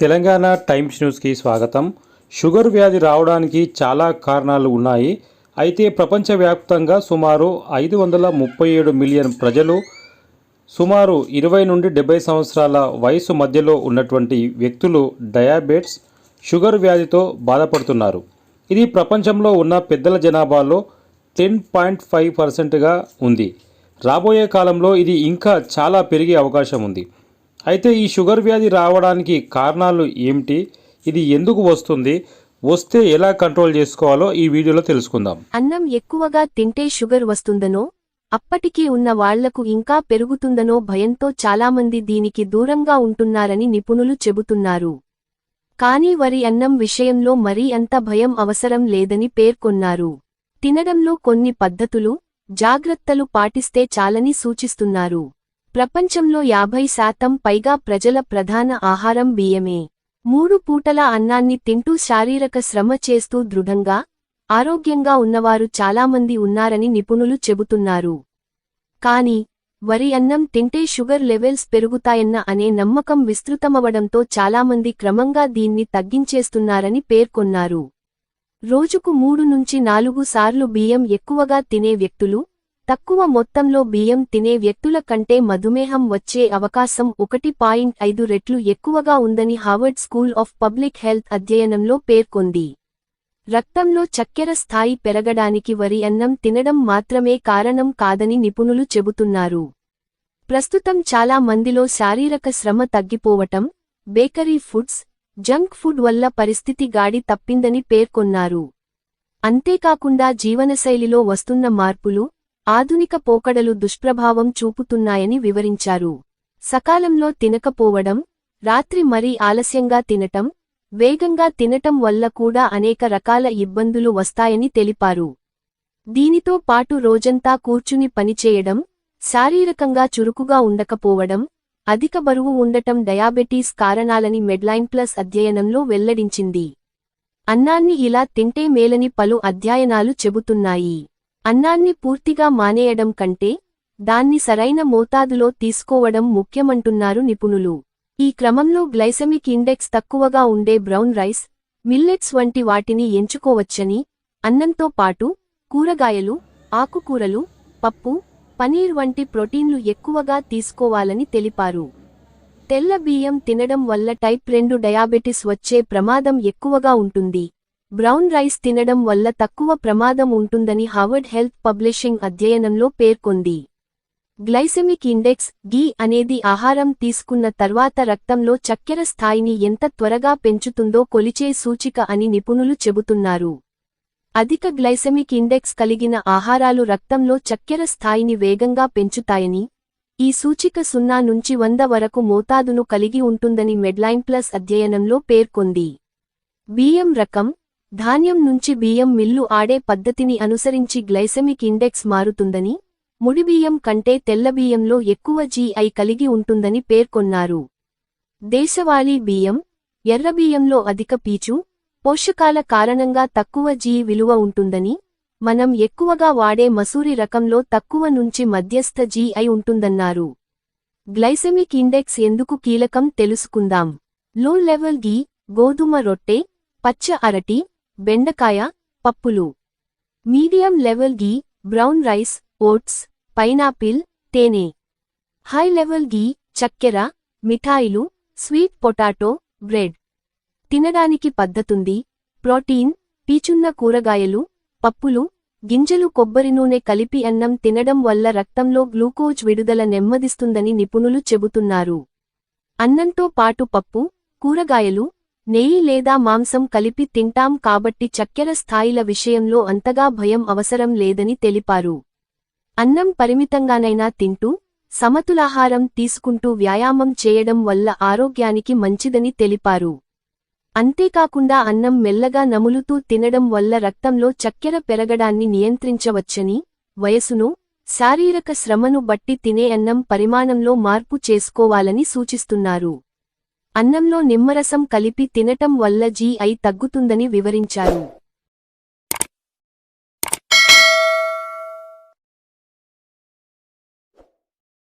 Telangana times న్యూస్కి స్వాగతం. Sugar వ్యాధి రావడానికి చాలా కారణాలు ఉన్నాయి. అయితే ప్రపంచవ్యాప్తంగా సుమారు ఐదు వందల ముప్పై ఏడు మిలియన్ ప్రజలు సుమారు ఇరవై నుండి డెబ్బై సంవత్సరాల వయసు మధ్యలో ఉన్నటువంటి వ్యక్తులు డయాబెట్స్ షుగర్ వ్యాధితో బాధపడుతున్నారు. ఇది ప్రపంచంలో ఉన్న పెద్దల జనాభాలో టెన్ పాయింట్ ఫైవ్ పర్సెంట్గా ఉంది. రాబోయే కాలంలో ఇది ఇంకా చాలా పెరిగే అవకాశం ఉంది. అయితే ఈ షుగర్ వ్యాధి రావడానికి కారణాలు ఏమిటి? ఇది ఎందుకు వస్తుంది? వస్తే ఎలా కంట్రోల్ చేసుకోవాలో ఈ వీడియోలో తెలుసుకుందాం. అన్నం ఎక్కువగా తింటే షుగర్ వస్తుందనో అప్పటికీ ఉన్న వాళ్ళకు ఇంకా పెరుగుతుందనో భయంతో చాలామంది దీనికి దూరంగా ఉంటున్నారని నిపుణులు చెబుతున్నారు. కానీ వరి అన్నం విషయంలో మరీ అంత భయం అవసరం లేదని పేర్కొన్నారు. తినడంలో కొన్ని పద్ధతులు జాగ్రత్తలు పాటిస్తే చాలని సూచిస్తున్నారు. ప్రపంచంలో యాభై శాతం పైగా ప్రజల ప్రధాన ఆహారం బియ్యమే. మూడు పూటల అన్నాన్ని తింటూ శారీరక శ్రమ చేస్తూ దృఢంగా ఆరోగ్యంగా ఉన్నవారు చాలామంది ఉన్నారని నిపుణులు చెబుతున్నారు. కాని వరి అన్నం తింటే షుగర్ లెవెల్స్ పెరుగుతాయన్న అనే నమ్మకం విస్తృతమవడంతో చాలామంది క్రమంగా దీన్ని తగ్గించేస్తున్నారని పేర్కొన్నారు. రోజుకు మూడు నుంచి నాలుగు సార్లు బియ్యం ఎక్కువగా తినే వ్యక్తులు తక్కువ మొత్తంలో బియ్యం తినే వ్యక్తుల కంటే మధుమేహం వచ్చే అవకాశం ఒకటి పాయింట్ ఐదు రెట్లు ఎక్కువగా ఉందని Harvard school of public health అధ్యయనంలో పేర్కొంది. రక్తంలో చక్కెర స్థాయి పెరగడానికి వరి అన్నం తినడం మాత్రమే కారణం కాదని నిపుణులు చెబుతున్నారు. ప్రస్తుతం చాలా మందిలో శారీరక శ్రమ తగ్గిపోవటం బేకరీ ఫుడ్స్ జంక్ ఫుడ్ వల్ల పరిస్థితి గాడి తప్పిందని పేర్కొన్నారు. అంతేకాకుండా జీవనశైలిలో వస్తున్న మార్పులు ఆధునిక పోకడలు దుష్ప్రభావం చూపుతున్నాయని వివరించారు. సకాలంలో తినకపోవడం రాత్రి మరీ ఆలస్యంగా తినటం వేగంగా తినటం వల్ల కూడా అనేక రకాల ఇబ్బందులు వస్తాయని తెలిపారు. దీనితో పాటు రోజంతా కూర్చుని పనిచేయడం శారీరకంగా చురుకుగా ఉండకపోవడం అధిక బరువు ఉండటం డయాబెటీస్ కారణాలని మెడ్లైన్ ప్లస్ అధ్యయనంలో వెల్లడించింది. అన్నాన్ని ఇలా తింటే మేలని పలు అధ్యయనాలు చెబుతున్నాయి. అన్నాన్ని పూర్తిగా మానేయడం కంటే దాన్ని సరైన మోతాదులో తీసుకోవడం ముఖ్యమంటున్నారు నిపుణులు. ఈ క్రమంలో గ్లైసెమిక్ ఇండెక్స్ తక్కువగా ఉండే బ్రౌన్ రైస్ మిల్లెట్స్ వంటి వాటిని ఎంచుకోవచ్చని అన్నంతో పాటు కూరగాయలు ఆకుకూరలు పప్పు పనీర్ వంటి ప్రోటీన్లు ఎక్కువగా తీసుకోవాలని తెలిపారు. తెల్ల బియ్యం తినడం వల్ల టైప్ రెండు డయాబెటిస్ వచ్చే ప్రమాదం ఎక్కువగా ఉంటుంది. బ్రౌన్ రైస్ తినడం వల్ల తక్కువ ప్రమాదం ఉంటుందని హార్వర్డ్ హెల్త్ పబ్లిషింగ్ అధ్యయనంలో పేర్కొంది. గ్లైసెమిక్ ఇండెక్స్ గి అనేది ఆహారం తీసుకున్న తర్వాత రక్తంలో చక్కెర స్థాయిని ఎంత త్వరగా పెంచుతుందో కొలిచే సూచిక అని నిపుణులు చెబుతున్నారు. అధిక గ్లైసెమిక్ ఇండెక్స్ కలిగిన ఆహారాలు రక్తంలో చక్కెర స్థాయిని వేగంగా పెంచుతాయని ఈ సూచిక సున్నా నుంచి వంద వరకు మోతాదును కలిగి ఉంటుందని మెడ్లైన్ ప్లస్ అధ్యయనంలో పేర్కొంది. బియ్యం రకం ధాన్యం నుంచి బియ్యం మిల్లు ఆడే పద్ధతిని అనుసరించి గ్లైసెమిక్ ఇండెక్స్ మారుతుందని ముడిబియ్యం కంటే తెల్లబియ్యంలో ఎక్కువ జీఐ కలిగి ఉంటుందని పేర్కొన్నారు దేశవాళీ బియ్యం ఎర్రబియ్యంలో అధిక పీచు పోషకాల కారణంగా తక్కువ జీ విలువ ఉంటుందని మనం ఎక్కువగా వాడే మసూరి రకంలో తక్కువ నుంచి మధ్యస్థ జీఐ ఉంటుందన్నారు. గ్లైసెమిక్ ఇండెక్స్ ఎందుకు కీలకం తెలుసుకుందాం. లో లెవెల్ గీ గోధుమ రొట్టె పచ్చ అరటి బెండకాయ పప్పులు. Medium level GI brown rice oats pineapple తేనె. హై లెవెల్ గీ చక్కెర మిఠాయిలు స్వీట్ పొటాటో బ్రెడ్. తినడానికి పద్ధతుంది. ప్రోటీన్ పీచున్న కూరగాయలు పప్పులు గింజలు కొబ్బరి నూనె కలిపి అన్నం తినడం వల్ల రక్తంలో గ్లూకోజ్ విడుదల నెమ్మదిస్తుందని నిపుణులు చెబుతున్నారు. అన్నంతో పాటు పప్పు కూరగాయలు నెయ్యి లేదా మాంసం కలిపి తింటాం కాబట్టి చక్కెర స్థాయిల విషయంలో అంతగా భయం అవసరం లేదని తెలిపారు. అన్నం పరిమితంగానైనా తింటూ సమతులాహారం తీసుకుంటూ వ్యాయామం చేయడం వల్ల ఆరోగ్యానికి మంచిదని తెలిపారు. అంతేకాకుండా అన్నం మెల్లగా నములుతూ తినడం వల్ల రక్తంలో చక్కెర పెరగడాన్ని నియంత్రించవచ్చని వయసును శారీరక శ్రమను బట్టి తినే అన్నం పరిమాణంలో మార్పు చేసుకోవాలని సూచిస్తున్నారు. అన్నంలో నిమ్మరసం కలిపి తినటం వల్ల జీఐ తగ్గుతుందని వివరించారు.